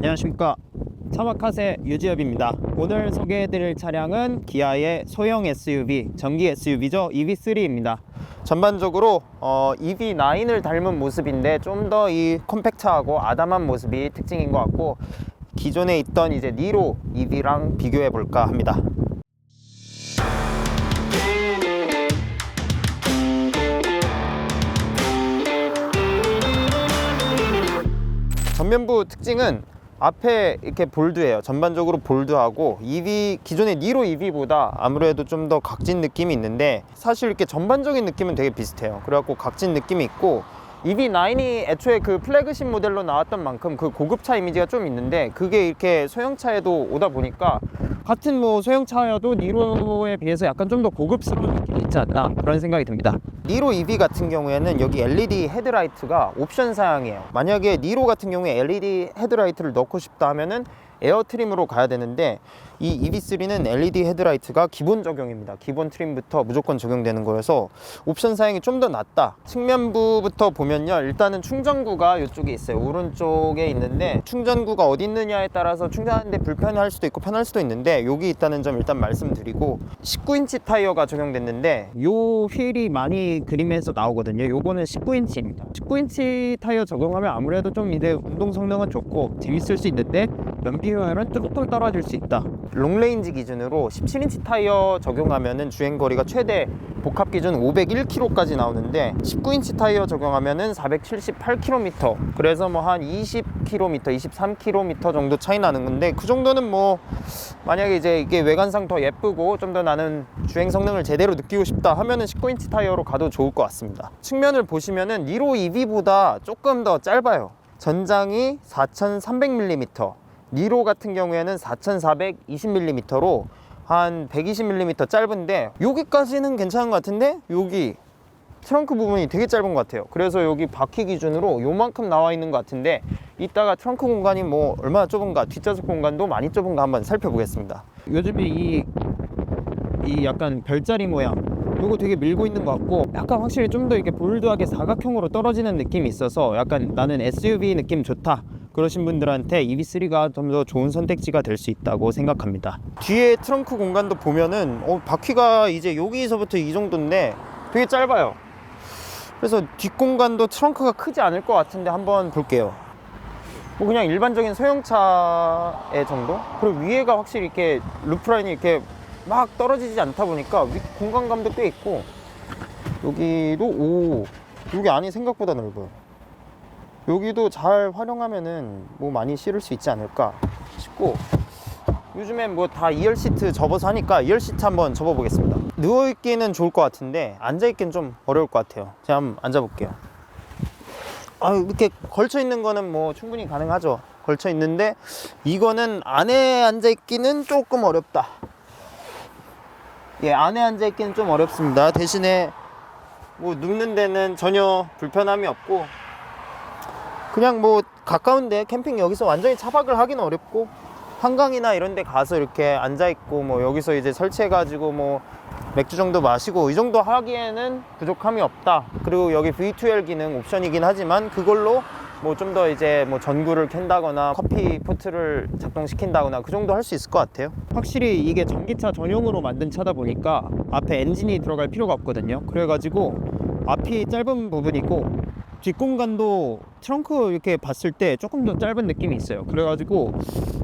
안녕하십니까. 차마카세 유지엽입니다. 오늘 소개해드릴 차량은 기아의 소형 SUV 전기 SUV죠. EV3입니다. 전반적으로 어, EV9을 닮은 모습인데 좀 더 이 컴팩트하고 아담한 모습이 특징인 것 같고 기존에 있던 이제 니로 EV랑 비교해 볼까 합니다. 전면부 특징은 앞에 이렇게 볼드해요. 전반적으로 볼드하고 EV 기존의 니로 EV보다 아무래도 좀 더 각진 느낌이 있는데 사실 이렇게 전반적인 느낌은 되게 비슷해요. 그래갖고 각진 느낌이 있고 EV9이 애초에 그 플래그십 모델로 나왔던 만큼 그 고급차 이미지가 좀 있는데 그게 이렇게 소형차에도 오다 보니까 같은 뭐 소형차여도 니로에 비해서 약간 좀 더 고급스러운 느낌이 있지 않나 그런 생각이 듭니다. 니로 EV 같은 경우에는 여기 LED 헤드라이트가 옵션 사양이에요. 만약에 니로 같은 경우에 LED 헤드라이트를 넣고 싶다 하면은 에어 트림으로 가야 되는데 이 EV3는 LED 헤드라이트가 기본 적용입니다. 기본 트림부터 무조건 적용되는 거여서 옵션 사양이 좀더 낫다. 측면부부터 보면요. 일단은 충전구가 이쪽에 있어요. 오른쪽에 있는데 충전구가 어디 있느냐에 따라서 충전하는데 불편할 수도 있고 편할 수도 있는데 여기 있다는 점 일단 말씀드리고 19인치 타이어가 적용됐는데 요 휠이 많이 그림에서 나오거든요. 요거는 19인치입니다. 19인치 타이어 적용하면 아무래도 좀 이제 운동 성능은 좋고 재밌을 수 있는데 연비효율은 조금 떨어질 수 있다. 롱레인지 기준으로 17인치 타이어 적용하면은 주행 거리가 최대 복합 기준 501km까지 나오는데 19인치 타이어 적용하면은 478km. 그래서 뭐 한 20km, 23km 정도 차이 나는 건데 그 정도는 뭐 만약에 이제 이게 외관상 더 예쁘고 좀 더 나는 주행 성능을 제대로 느끼고 싶다 하면은 19인치 타이어로 가도 좋을 것 같습니다. 측면을 보시면은 니로 EV보다 조금 더 짧아요. 전장이 4,300mm, 니로 같은 경우에는 4,420mm로 한 120mm 짧은데 여기까지는 괜찮은 것 같은데 여기 트렁크 부분이 되게 짧은 것 같아요. 그래서 여기 바퀴 기준으로 요만큼 나와 있는 것 같은데 이따가 트렁크 공간이 뭐 얼마나 좁은가 뒷좌석 공간도 많이 좁은가 한번 살펴보겠습니다. 요즘에 이, 이 약간 별자리 모양 요거 되게 밀고 있는 것 같고 약간 확실히 좀 더 이렇게 볼드하게 사각형으로 떨어지는 느낌이 있어서 약간 나는 SUV 느낌 좋다 그러신 분들한테 EV3가 좀 더 좋은 선택지가 될 수 있다고 생각합니다. 뒤에 트렁크 공간도 보면은 어, 바퀴가 이제 여기서부터 이 정도인데 되게 짧아요. 그래서 뒷공간도 트렁크가 크지 않을 것 같은데 한번 볼게요. 뭐 그냥 일반적인 소형차의 정도? 그리고 위에가 확실히 이렇게 루프라인이 이렇게 막 떨어지지 않다 보니까 위 공간감도 꽤 있고 여기도 오 여기 안이 생각보다 넓어요 여기도 잘 활용하면은 뭐 많이 실을 수 있지 않을까 싶고 요즘엔 뭐 다 2열 시트 접어서 하니까 2열 시트 한번 접어 보겠습니다. 누워있기는 좋을 것 같은데 앉아있기는 좀 어려울 것 같아요. 제가 한번 앉아볼게요. 아 이렇게 걸쳐 있는 거는 뭐 충분히 가능하죠. 걸쳐 있는데 이거는 안에 앉아 있기는 조금 어렵다. 예 안에 앉아 있기는 좀 어렵습니다. 대신에 뭐 눕는 데는 전혀 불편함이 없고 그냥 뭐 가까운데 캠핑 여기서 완전히 차박을 하기는 어렵고 한강이나 이런 데 가서 이렇게 앉아 있고 뭐 여기서 이제 설치해 가지고 뭐 맥주 정도 마시고 이 정도 하기에는 부족함이 없다. 그리고 여기 V2L 기능 옵션이긴 하지만 그걸로 뭐 좀 더 이제 뭐 전구를 켠다거나 커피 포트를 작동시킨다거나 그 정도 할 수 있을 것 같아요. 확실히 이게 전기차 전용으로 만든 차다 보니까 앞에 엔진이 들어갈 필요가 없거든요. 그래가지고 앞이 짧은 부분이고 뒷공간도 트렁크 이렇게 봤을 때 조금 더 짧은 느낌이 있어요. 그래가지고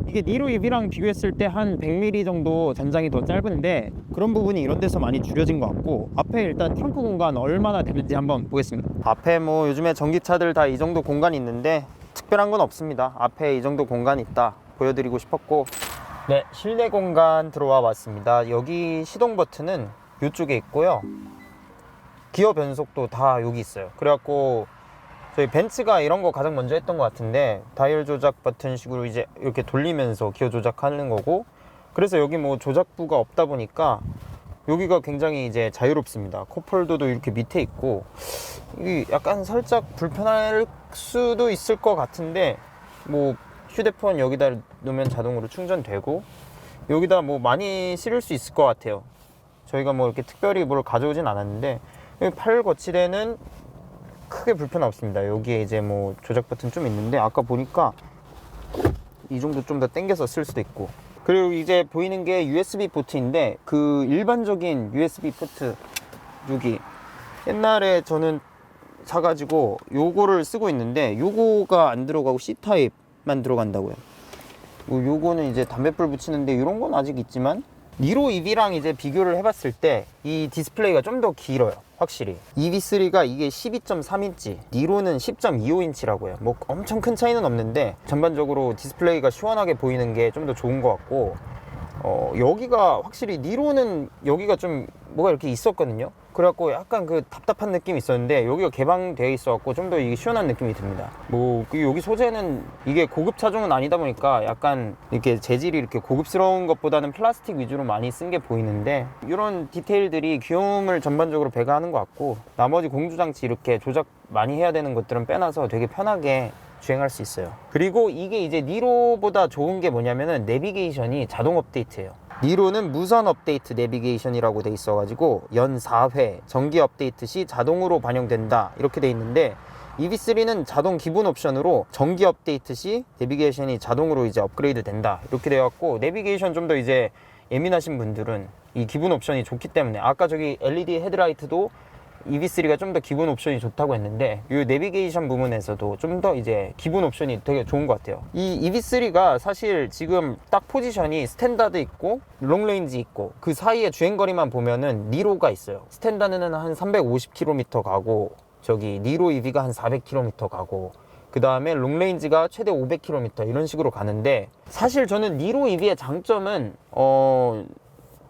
이게 니로 EV랑 비교했을 때 한 100mm 정도 잔장이 더 짧은데 그런 부분이 이런 데서 많이 줄여진 것 같고 앞에 일단 트렁크 공간 얼마나 되는지 한번 보겠습니다. 앞에 뭐 요즘에 전기차들 다 이 정도 공간이 있는데 특별한 건 없습니다. 앞에 이 정도 공간이 있다 보여드리고 싶었고 네 실내 공간 들어와 봤습니다. 여기 시동 버튼은 이쪽에 있고요. 기어 변속도 다 여기 있어요. 그래갖고 저희 벤츠가 이런 거 가장 먼저 했던 것 같은데 다이얼 조작 버튼 식으로 이제 이렇게 돌리면서 기어 조작하는 거고 그래서 여기 뭐 조작부가 없다 보니까 여기가 굉장히 이제 자유롭습니다. 컵홀더도 이렇게 밑에 있고 이게 약간 살짝 불편할 수도 있을 것 같은데 뭐 휴대폰 여기다 놓으면 자동으로 충전되고 여기다 뭐 많이 실을 수 있을 것 같아요. 저희가 뭐 이렇게 특별히 뭘 가져오진 않았는데 팔 거치대는 크게 불편 없습니다. 여기에 이제 뭐 조작 버튼 좀 있는데 아까 보니까 이 정도 좀 더 당겨서 쓸 수도 있고 그리고 이제 보이는 게 USB 포트인데 그 일반적인 USB 포트 여기 옛날에 저는 사가지고 요거를 쓰고 있는데 요거가 안 들어가고 C 타입만 들어간다고요. 뭐 요거는 이제 담배불 붙이는데 이런 건 아직 있지만 니로 EV랑 이제 비교를 해봤을 때 이 디스플레이가 좀 더 길어요. 확실히 EV3가 이게 12.3인치 니로는 10.25인치라고요 뭐 엄청 큰 차이는 없는데 전반적으로 디스플레이가 시원하게 보이는 게 좀 더 좋은 것 같고 어, 여기가 확실히 니로는 여기가 좀 뭐가 이렇게 있었거든요. 그래갖고 약간 그 답답한 느낌이 있었는데 여기가 개방되어 있어갖고 좀 더 이게 시원한 느낌이 듭니다. 뭐그 여기 소재는 이게 고급 차종은 아니다 보니까 약간 이렇게 재질이 이렇게 고급스러운 것보다는 플라스틱 위주로 많이 쓴 게 보이는데 이런 디테일들이 귀여움을 전반적으로 배가하는 것 같고 나머지 공조장치 이렇게 조작 많이 해야 되는 것들은 빼놔서 되게 편하게 주행할 수 있어요. 그리고 이게 이제 니로보다 좋은 게 뭐냐면은 내비게이션이 자동 업데이트예요. 니로는 무선 업데이트 내비게이션이라고 돼 있어 가지고 연 4회 정기 업데이트 시 자동으로 반영된다 이렇게 돼 있는데 EV3는 자동 기본 옵션으로 정기 업데이트 시 내비게이션이 자동으로 이제 업그레이드 된다 이렇게 되었고 내비게이션 좀 더 이제 예민하신 분들은 이 기본 옵션이 좋기 때문에 아까 저기 LED 헤드라이트도 EV3가 좀 더 기본 옵션이 좋다고 했는데 이 내비게이션 부분에서도 좀 더 이제 기본 옵션이 되게 좋은 것 같아요. 이 EV3가 사실 지금 딱 포지션이 스탠다드 있고 롱레인지 있고 그 사이에 주행거리만 보면은 니로가 있어요. 스탠다드는 한 350km 가고 저기 니로 EV가 한 400km 가고 그 다음에 롱레인지가 최대 500km 이런 식으로 가는데 사실 저는 니로 EV의 장점은 어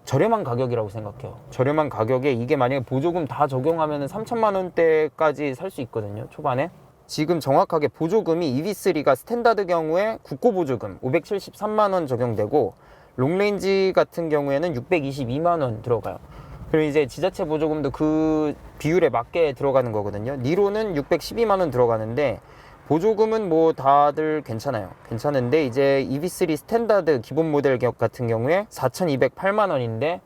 저렴한 가격이라고 생각해요. 저렴한 가격에 이게 만약에 보조금 다 적용하면 3천만 원대까지 살 수 있거든요. 초반에. 지금 정확하게 보조금이 EV3가 스탠다드 경우에 국고 보조금 573만 원 적용되고 롱레인지 같은 경우에는 622만 원 들어가요. 그리고 이제 지자체 보조금도 그 비율에 맞게 들어가는 거거든요. 니로는 612만 원 들어가는데 보조금은 뭐 다들 괜찮아요. 괜찮은데 이제 EV3 스탠다드 기본 모델 격 같은 경우에 4,208만 원인데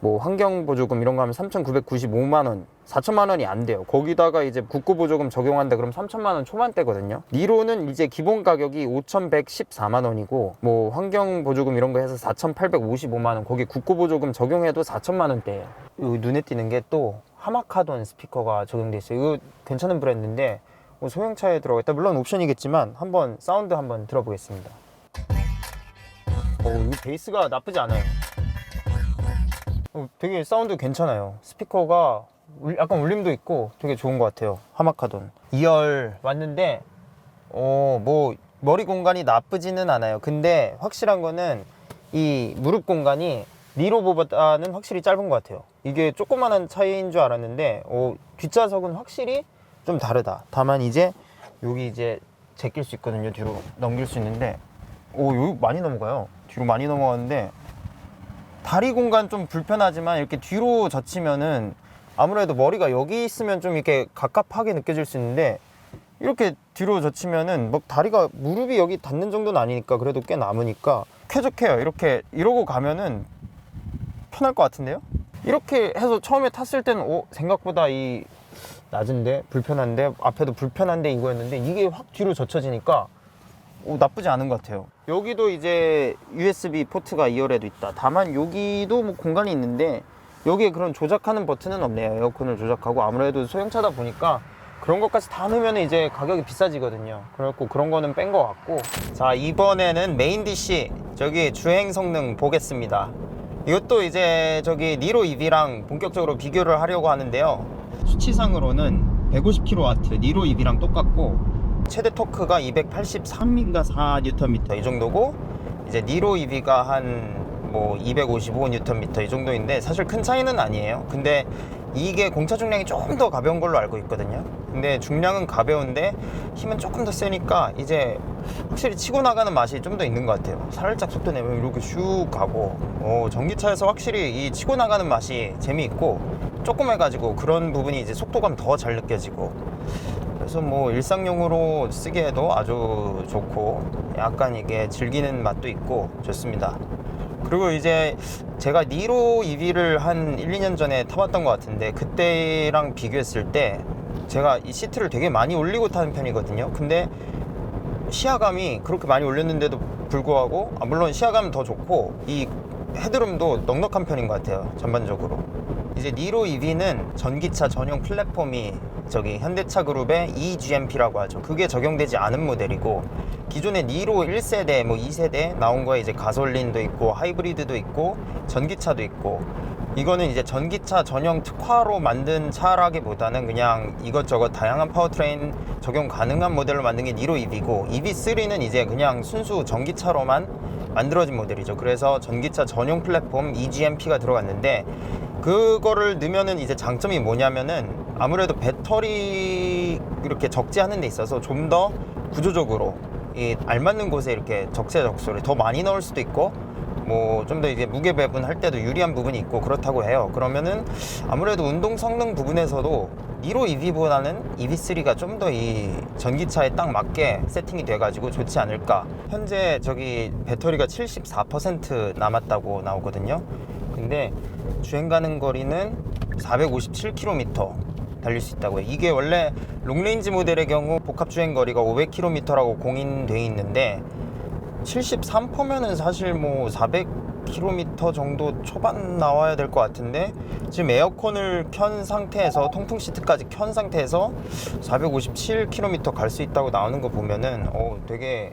뭐 환경 보조금 이런 거 하면 3,995만 원, 4천만 원이 안 돼요. 거기다가 이제 국고 보조금 적용한다 그럼 3천만 원 초반대거든요. 니로는 이제 기본 가격이 5,114만 원이고 뭐 환경 보조금 이런 거 해서 4,855만 원. 거기 국고 보조금 적용해도 4천만 원대예요. 눈에 띄는 게 또 하마카돈 스피커가 적용돼 있어요. 이거 괜찮은 브랜드인데 뭐 소형차에 들어가 있다. 물론 옵션이겠지만 한번 사운드 한번 들어보겠습니다. 오, 이 베이스가 나쁘지 않아요. 어, 되게 사운드 괜찮아요. 스피커가 울- 약간 울림도 있고 되게 좋은 것 같아요. 하마카돈. 2열 왔는데 어, 뭐 머리 공간이 나쁘지는 않아요. 근데 확실한 거는 이 무릎 공간이 니로보다는 확실히 짧은 것 같아요. 이게 조그마한 차이인 줄 알았는데 어, 뒷좌석은 확실히 좀 다르다. 다만 이제 여기 이제 제낄 수 있거든요. 뒤로 넘길 수 있는데 오 여기 많이 넘어가요. 뒤로 많이 넘어가는데 다리 공간 좀 불편하지만 이렇게 뒤로 젖히면은 아무래도 머리가 여기 있으면 좀 이렇게 갑갑하게 느껴질 수 있는데 이렇게 뒤로 젖히면은 뭐 다리가 무릎이 여기 닿는 정도는 아니니까 그래도 꽤 남으니까 쾌적해요. 이렇게 이러고 가면은 편할 것 같은데요? 이렇게 해서 처음에 탔을 때는 오 생각보다 이 낮은데 불편한데 앞에도 불편한데 이거였는데 이게 확 뒤로 젖혀지니까 오, 나쁘지 않은 것 같아요. 여기도 이제 USB 포트가 2열에도 있다. 다만 여기도 뭐 공간이 있는데 여기에 그런 조작하는 버튼은 없네요. 에어컨을 조작하고 아무래도 소형차다 보니까 그런 것까지 다 넣으면 이제 가격이 비싸지거든요. 그래갖고 그런 거는 뺀 것 같고 자 이번에는 메인 DC 저기 주행 성능 보겠습니다. 이것도 이제 저기 니로 EV랑 본격적으로 비교를 하려고 하는데요. 수치상으로는 150kW 니로 EV랑 똑같고 최대 토크가 283인가 4Nm 이 정도고 이제 니로 EV가 한 뭐 255Nm 이 정도인데 사실 큰 차이는 아니에요. 근데 이게 공차 중량이 조금 더 가벼운 걸로 알고 있거든요. 근데 중량은 가벼운데 힘은 조금 더 세니까 이제 확실히 치고 나가는 맛이 좀 더 있는 것 같아요. 살짝 속도 내면 이렇게 슉 가고 어, 전기차에서 확실히 이 치고 나가는 맛이 재미있고 조금 해가지고 그런 부분이 이제 속도감 더 잘 느껴지고 그래서 뭐 일상용으로 쓰기에도 아주 좋고 약간 이게 즐기는 맛도 있고 좋습니다. 그리고 이제 제가 니로 EV를 한 1, 2년 전에 타봤던 것 같은데 그때랑 비교했을 때 제가 이 시트를 되게 많이 올리고 타는 편이거든요. 근데 시야감이 그렇게 많이 올렸는데도 불구하고 아, 물론 시야감은 더 좋고 이 헤드룸도 넉넉한 편인 것 같아요 전반적으로 이제 니로 EV는 전기차 전용 플랫폼이 저기 현대차 그룹의 eGMP라고 하죠. 그게 적용되지 않은 모델이고 기존의 니로 1세대 뭐 2세대 나온 거에 이제 가솔린도 있고 하이브리드도 있고 전기차도 있고 이거는 이제 전기차 전용 특화로 만든 차라기보다는 그냥 이것저것 다양한 파워트레인 적용 가능한 모델로 만든 게 니로 EV고 EV3는 이제 그냥 순수 전기차로만 만들어진 모델이죠. 그래서 전기차 전용 플랫폼 eGMP가 들어갔는데 그거를 넣으면은 이제 장점이 뭐냐면은 아무래도 배터리 이렇게 적재하는 데 있어서 좀 더 구조적으로 이 알맞는 곳에 이렇게 적재적소를 더 많이 넣을 수도 있고 뭐 좀 더 이제 무게 배분할 때도 유리한 부분이 있고 그렇다고 해요. 그러면은 아무래도 운동 성능 부분에서도 니로 EV보다는 EV3가 좀 더 이 전기차에 딱 맞게 세팅이 돼가지고 좋지 않을까. 현재 저기 배터리가 74% 남았다고 나오거든요. 근데 주행 가는 거리는 457km 달릴 수 있다고요. 이게 원래 롱레인지 모델의 경우 복합 주행 거리가 500km라고 공인돼 있는데 73%면은 사실 뭐 400km 정도 초반 나와야 될 것 같은데 지금 에어컨을 켠 상태에서 통풍 시트까지 켠 상태에서 457km 갈 수 있다고 나오는 거 보면은 어 되게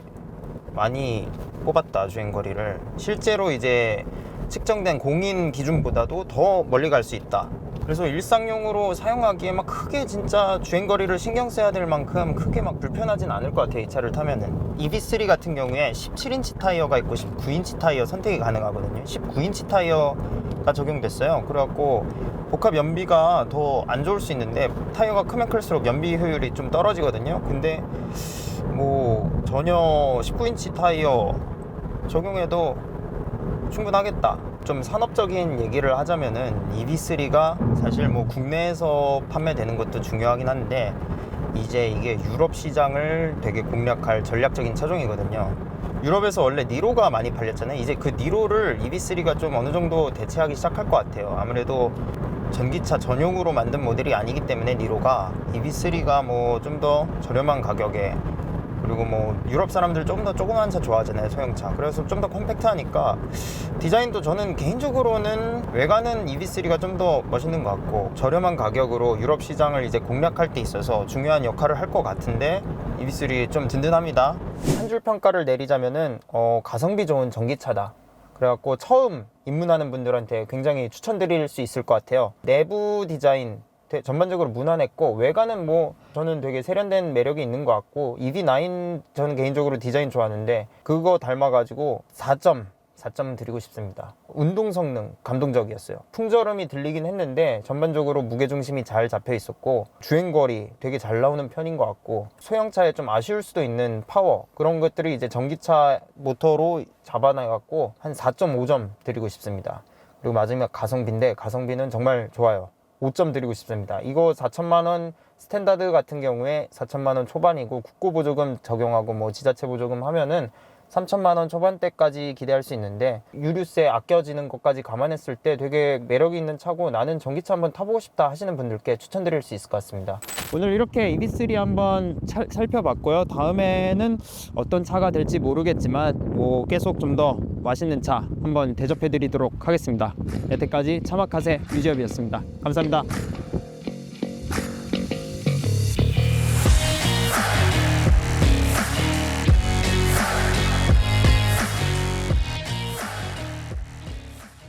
많이 뽑았다 주행 거리를 실제로 이제 측정된 공인 기준보다도 더 멀리 갈 수 있다. 그래서 일상용으로 사용하기에 막 크게 진짜 주행 거리를 신경 써야 될 만큼 크게 막 불편하진 않을 것 같아요. 이 차를 타면은. EV3 같은 경우에 17인치 타이어가 있고 19인치 타이어 선택이 가능하거든요. 19인치 타이어가 적용됐어요. 그래갖고 복합 연비가 더 안 좋을 수 있는데 타이어가 크면 클수록 연비 효율이 좀 떨어지거든요. 근데 뭐 전혀 19인치 타이어 적용해도 충분하겠다. 좀 산업적인 얘기를 하자면은 EV3가 사실 뭐 국내에서 판매되는 것도 중요하긴 한데 이제 이게 유럽 시장을 되게 공략할 전략적인 차종이거든요. 유럽에서 원래 니로가 많이 팔렸잖아요. 이제 그 니로를 EV3가 좀 어느 정도 대체하기 시작할 것 같아요. 아무래도 전기차 전용으로 만든 모델이 아니기 때문에 니로가 EV3가 뭐 좀 더 저렴한 가격에 그리고 뭐 유럽 사람들 조금 더 조그만 차 좋아하잖아요 소형차. 그래서 좀 더 컴팩트하니까 디자인도 저는 개인적으로는 외관은 EV3가 좀 더 멋있는 것 같고 저렴한 가격으로 유럽 시장을 이제 공략할 때 있어서 중요한 역할을 할 것 같은데 EV3 좀 든든합니다. 한 줄 평가를 내리자면은 어, 가성비 좋은 전기차다. 그래갖고 처음 입문하는 분들한테 굉장히 추천드릴 수 있을 것 같아요. 내부 디자인 되- 전반적으로 무난했고 외관은 뭐 저는 되게 세련된 매력이 있는 것 같고 EV9 저는 개인적으로 디자인 좋아하는데 그거 닮아가지고 4점 4점 드리고 싶습니다. 운동 성능 감동적이었어요. 풍절음이 들리긴 했는데 전반적으로 무게 중심이 잘 잡혀 있었고 주행 거리 되게 잘 나오는 편인 것 같고 소형차에 좀 아쉬울 수도 있는 파워 그런 것들이 이제 전기차 모터로 잡아놔 갖고 한 4.5점 드리고 싶습니다. 그리고 마지막 가성비인데 가성비는 정말 좋아요. 5점 드리고 싶습니다. 이거 4천만 원 스탠다드 같은 경우에 4천만 원 초반이고 국고 보조금 적용하고 뭐 지자체 보조금 하면은 3천만 원 초반대까지 기대할 수 있는데 유류세 아껴지는 것까지 감안했을 때 되게 매력이 있는 차고 나는 전기차 한번 타보고 싶다 하시는 분들께 추천드릴 수 있을 것 같습니다. 오늘 이렇게 EV3 한번 차- 살펴봤고요. 다음에는 어떤 차가 될지 모르겠지만 뭐 계속 좀 더 맛있는 차 한번 대접해 드리도록 하겠습니다. 여태까지 차마카세 유지엽이었습니다. 감사합니다.